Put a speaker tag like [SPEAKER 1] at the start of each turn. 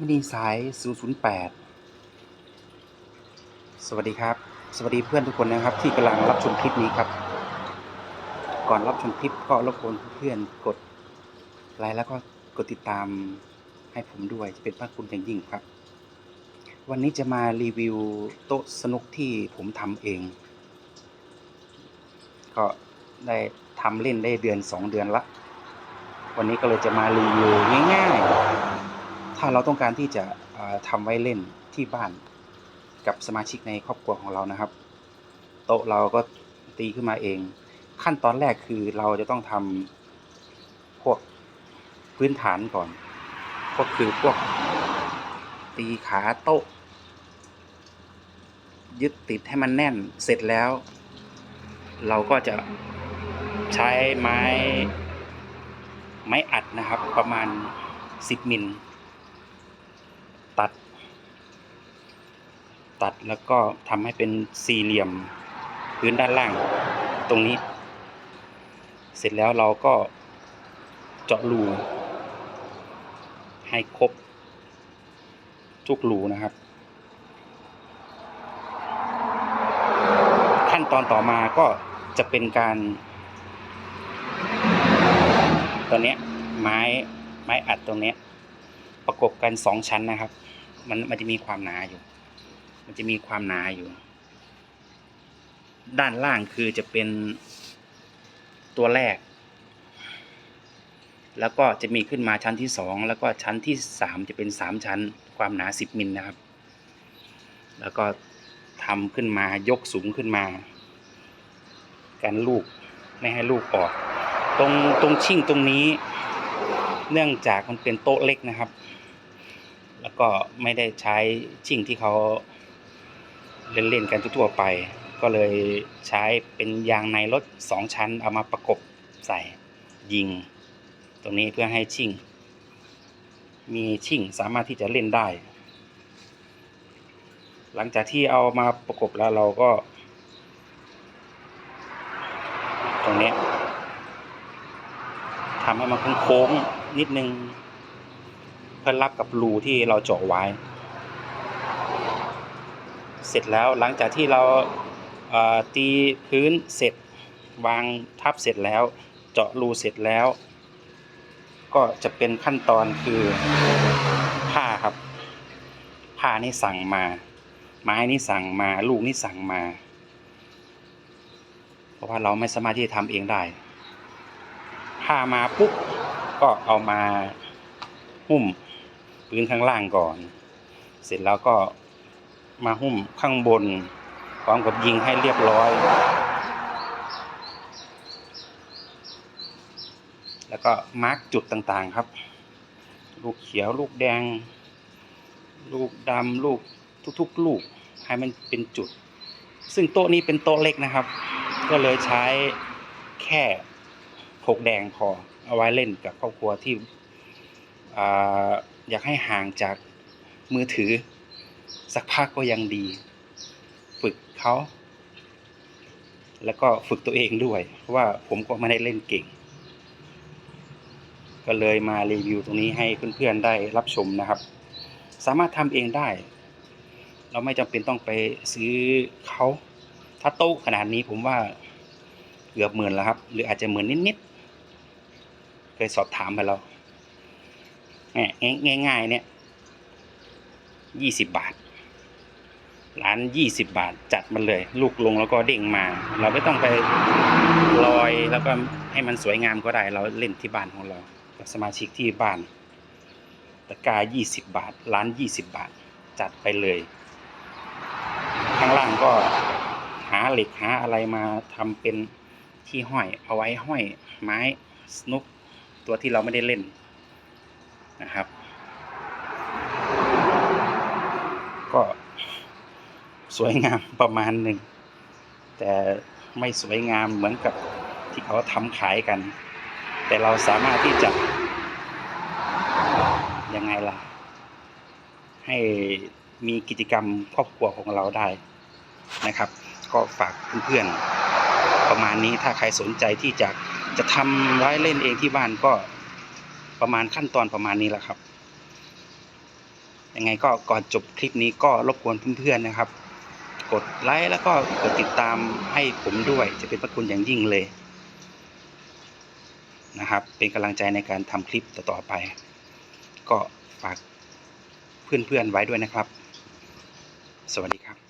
[SPEAKER 1] มินิสาย 008 สวัสดีครับ สวัสดีเพื่อนทุกคนนะครับ ที่กำลังรับชมคลิปนี้ครับ ก่อนรับชมคลิปก็รบกวนเพื่อนกดไลค์แล้วก็กดติดตามให้ผมด้วยจะเป็นพระคุณอย่างยิ่งครับ วันนี้จะมารีวิวโต๊ะสนุกที่ผมทำเอง ก็ได้ทำเล่นได้เดือน 2 เดือนละ วันนี้ก็เลยจะมารีวิวง่ายๆ ถ้าเราต้องการที่จะเอ่อทำไว้เล่นที่บ้านกับสมาชิกในครอบครัวของเรานะครับ โต๊ะเราก็ตีขึ้นมาเอง ขั้นตอนแรกคือเราจะต้องทำพวกพื้นฐานก่อน ก็คือพวกตีขาโต๊ะ ยึดติดให้มันแน่นเสร็จแล้ว เราก็จะใช้ไม้ไม้อัดนะครับประมาณ 10 มิล ตัด ตัดแล้วก็ทำให้เป็นสี่เหลี่ยมพื้นด้านล่างตรงนี้ เสร็จแล้วเราก็เจาะรูให้ครบทุกรูนะครับ ขั้นตอนต่อมาก็จะเป็นการตัวนี้ไม้ไม้อัดตรงนี้ประกบกันสองชั้นนะครับ มันมันจะมีความหนาอยู่ มันจะมีความหนาอยู่ ด้านล่างคือจะเป็นตัวแรก แล้วก็จะมีขึ้นมาชั้นที่สองแล้วก็ชั้นที่สามจะเป็นสามชั้น ความหนาสิบมิลนะครับ แล้วก็ทำขึ้นมายกสูงขึ้นมา กันลูกไม่ให้ลูกออก ตรงตรงชิ่งตรงนี้ เนื่องจากมันเป็นโต๊ะเล็กนะครับ แล้วก็ไม่ได้ใช้ชิ่งที่เขาเล่นๆกันทั่วไป ก็เลยใช้เป็นยางในรถสองชั้นเอามาประกบใส่ยิง ตรงนี้เพื่อให้ชิ่ง มีชิ่งสามารถที่จะเล่นได้ หลังจากที่เอามาประกบแล้วเราก็ ตรงนี้ทำให้มันโค้งนิดนึง พื่อรับกับรูที่เราเจาะไว้ เสร็จแล้วหลังจากที่เราเตีพื้นเสร็จวางทับเสร็จแล้ว เจาะรูเสร็จแล้ว ก็จะเป็นขั้นตอนคือผ้าครับ ผ้านี่สั่งมา ไม้นี่สั่งมา ลูกนี่สั่งมา เพราะว่าเราไม่สามารถที่จะทำเองได้ ผ้ามาปุ๊บก็เอามาหุ้ม พื้นข้างล่างก่อน เสร็จแล้วก็มาหุ้มข้างบนพร้อมกับยิงให้เรียบร้อย แล้วก็มาร์กจุดต่างๆครับ ลูกเขียวลูกแดง ลูกดำลูกทุกๆลูกให้มันเป็นจุด ซึ่งโต๊ะนี้เป็นโต๊ะเล็กนะครับ ก็เลยใช้แค่หกแดงพอเอาไว้เล่นกับครอบครัวที่ อยากให้ห่างจากมือถือ สักพักก็ยังดี ฝึกเขาแล้วก็ฝึกตัวเองด้วย เพราะว่าผมก็ไม่ได้เล่นเก่ง ก็เลยมารีวิวตรงนี้ให้เพื่อนๆได้รับชมนะครับ สามารถทำเองได้ เราไม่จำเป็นต้องไปซื้อเขาถ้าโต๊ะขนาดนี้ผมว่าเกือบหมื่นแล้วครับ หรืออาจจะหมื่นนิดๆเคยสอบถามไปแล้ว ง่ยง่ายๆเนี่ยยี่สิบบาท ร้านยี่สิบบาทจัดมันเลย ลูกลงแล้วก็เด้งมา เราไม่ต้องไปลอยแล้วก็ให้มันสวยงามก็ได้ เราเล่นที่บ้านของเรากับสมาชิกที่บ้านตะกร้ายี่สิบบาท ร้านยี่สิบบาท จัดไปเลย ข้างล่างก็หาเหล็กหาอะไรมาทำเป็นที่ห้อย เอาไว้ห้อยไม้สนุกตัวที่เราไม่ได้เล่น นะครับ ก็สวยงามประมาณหนึ่ง แต่ไม่สวยงามเหมือนกับที่เขาทำขายกัน แต่เราสามารถที่จะยังไงล่ะ ให้มีกิจกรรมครอบครัวของเราได้นะครับ ก็ฝากเพื่อนๆประมาณนี้ถ้าใครสนใจที่จะจะทำไว้เล่นเองที่บ้านก็ ประมาณขั้นตอนประมาณนี้แหละครับยังไงก็ก่อนจบคลิปนี้ก็รบกวนเพื่อนๆนะครับ กดไลค์แล้วก็กดติดตามให้ผมด้วยจะเป็นพระคุณอย่างยิ่งเลยนะครับ เป็นกำลังใจในการทำคลิปต่อๆไป ก็ฝากเพื่อนๆไว้ด้วยนะครับ สวัสดีครับ